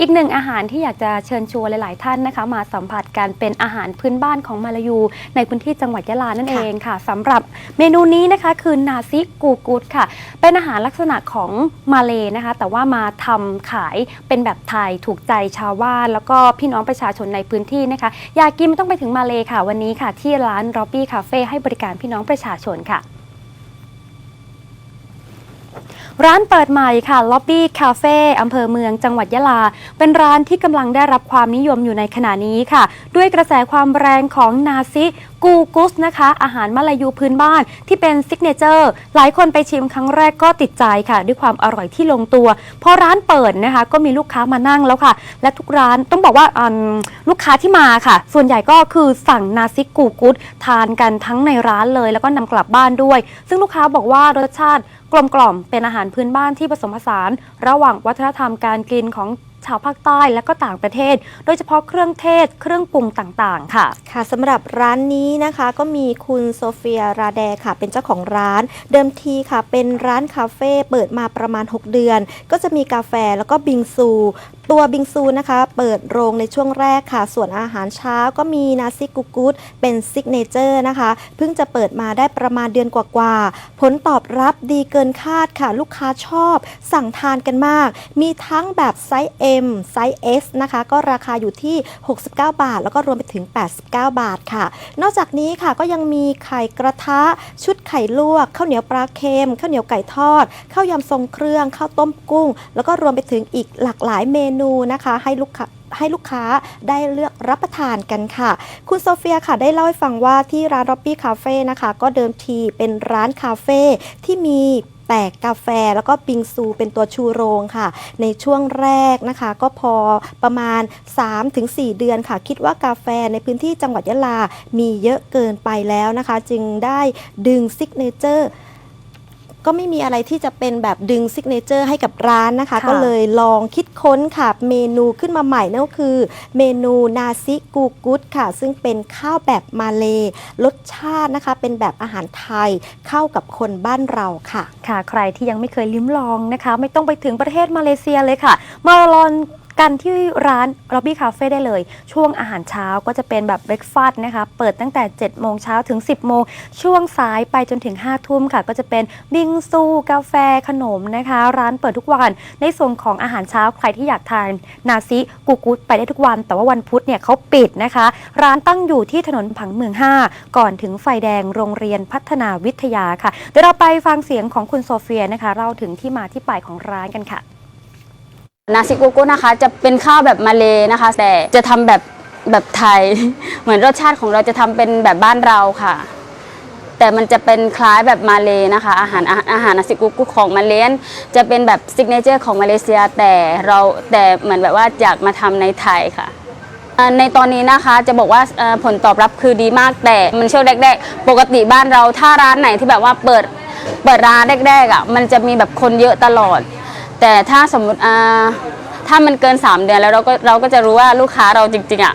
อีกหนึ่งอาหารที่อยากจะเชิญชวนหลาย ๆ ท่านนะคะ มาสัมผัสกันเป็นอาหารพื้นบ้านของมาลายู ในพื้นที่จังหวัดยะลานั่นเองค่ะสำหรับเมนูนี้นะคะคือนาซิกูกุดค่ะ เป็นอาหารลักษณะของมาเลนะคะ แต่ว่ามาทำขายเป็นแบบไทยถูกใจชาวบ้าน แล้วก็พี่น้องประชาชนในพื้นที่นะคะ อยากกินไม่ต้องไปถึงมาเลค่ะวันนี้ค่ะ ที่ร้านร็อบบี้คาเฟ่ให้บริการพี่น้องประชาชนค่ะ ร้านเปิดใหม่ค่ะล็อบบี้คาเฟ่อำเภอเมืองจังหวัดยะลา เป็นร้านที่กำลังได้รับความนิยมอยู่ในขณะนี้ค่ะ ด้วยกระแสความแรงของนาซิ กูกุสนะคะ อาหารมาลายูพื้นบ้านที่เป็นซิกเนเจอร์ หลายคนไปชิมครั้งแรกก็ติดใจค่ะ ด้วยความอร่อยที่ลงตัว พอร้านเปิดนะคะ ก็มีลูกค้ามานั่งแล้วค่ะ และทุกร้านต้องบอกว่าอืมลูกค้าที่มาค่ะ ส่วนใหญ่ก็คือสั่งนาซิกกูกุสทานกันทั้งในร้านเลย แล้วก็นำกลับบ้านด้วย ซึ่งลูกค้าบอกว่ารสชาติกลมกล่อมเป็นอาหารพื้นบ้านที่ผสมผสาน ระหว่างวัฒนธรรมการกินของ ชาวภาคใต้และก็ต่างประเทศ โดยเฉพาะเครื่องเทศเครื่องปรุงต่างๆ ค่ะ ค่ะสำหรับร้านนี้นะคะก็มีคุณโซเฟียราแดค่ะ เป็นเจ้าของร้าน เดิมทีค่ะ เป็นร้านคาเฟ่เปิดมาประมาณ 6 เดือน ก็จะมีกาแฟแล้วก็บิงซู ตัวบิงซูนะคะ เปิดโรงในช่วงแรกค่ะ ส่วนอาหารเช้าก็มีนาซิกุกุดเป็นซิกเนเจอร์นะคะ เพิ่งจะเปิดมาได้ประมาณเดือนกว่าๆ ผลตอบรับดีเกินคาดค่ะ ลูกค้าชอบสั่งทานกันมาก มีทั้งแบบไซส์ M ไซส์ S นะคะ ก็ราคาอยู่ที่ 69 บาท แล้วก็รวมไปถึง 89 บาทค่ะ นอกจากนี้ค่ะก็ยังมีไข่กระทะ ชุดไข่ลวกข้าวเหนียวปลาเค็มข้าวเหนียวไก่ทอดข้าวยำทรงเครื่องข้าวต้มกุ้ง แล้วก็รวมไปถึงอีกหลากหลายเมนูนะคะให้ลูกค้าให้ลูกค้าได้เลือกรับประทานกันค่ะ คุณโซเฟียค่ะได้เล่าให้ฟังว่าที่ร้าน r o b b y Cafe นะคะ ก็เดิมทีเป็นร้านคาเฟ่ที่มีแต่กาแฟแล้วก็ปิงซูเป็นตัวชูโรงค่ะ ในช่วงแรกนะคะ ก็พอประมาณ 3-4 เดือนค่ะ คิดว่ากาแฟในพื้นที่จังหวัดยะลา มีเยอะเกินไปแล้วนะคะ จึงได้ดึงซิกเนเจอร์ ก็ไม่มีอะไรที่จะเป็นแบบดึงซิกเนเจอร์ให้กับร้านนะคะ ค่ะ ก็เลยลองคิดค้นค่ะ เมนูขึ้นมาใหม่นั่นก็คือ เมนูนาซิกูกุดค่ะ ซึ่งเป็นข้าวแบบมาเลรสชาตินะคะ เป็นแบบอาหารไทยเข้ากับคนบ้านเราค่ะ ค่ะ ใครที่ยังไม่เคยลิ้มลองนะคะ ไม่ต้องไปถึงประเทศมาเลเซียเลยค่ะ มาลอง กันที่ร้าน Lobby Cafe ได้เลย ช่วงอาหารเช้าก็จะเป็นแบบเบรกฟาสต์นะคะ เปิดตั้งแต่ 7 โมงเช้าถึง 10 โมง ช่วงสายไปจนถึง 5 ทุ่มค่ะ ก็จะเป็นบิงซู กาแฟ ขนมนะคะ ร้านเปิดทุกวัน ในส่วนของอาหารเช้าใครที่อยากทานนาซิกูกุดไปได้ทุกวัน แต่ว่าวันพุธเนี่ยเขาปิดนะคะ ร้านตั้งอยู่ที่ถนนผังเมือง 5 ก่อนถึงไฟแดงโรงเรียนพัฒนาวิทยาค่ะ เดี๋ยวเราไปฟังเสียงของคุณโซเฟียนะคะ เล่าถึงที่มาที่ไปของร้านกันค่ะ นาซิโกโก้นะคะจะเป็นข้าวแบบมาเลนะคะ แต่จะทำแบบแบบไทย เหมือนรสชาติของเราจะทำเป็นแบบบ้านเราค่ะ แต่มันจะเป็นคล้ายแบบมาเลนะคะ อาหารอาหารนาซิโกโก้ของมาเลนจะเป็นแบบซิกเนเจอร์ของมาเลเซียแต่เราแต่เหมือนแบบว่าอยากมาทำในไทยค่ะในตอนนี้นะคะจะบอกว่าผลตอบรับคือดีมากแต่มันช่วงแรกๆ ปกติบ้านเราถ้าร้านไหนที่แบบว่าเปิดเปิดร้านแรกๆอะมันจะมีแบบคนเยอะตลอด แต่ถ้าสมมติอ่าถ้ามันเกิน 3 เดือนแล้วเราก็เราก็จะรู้ว่าลูกค้าเราจริงๆอะ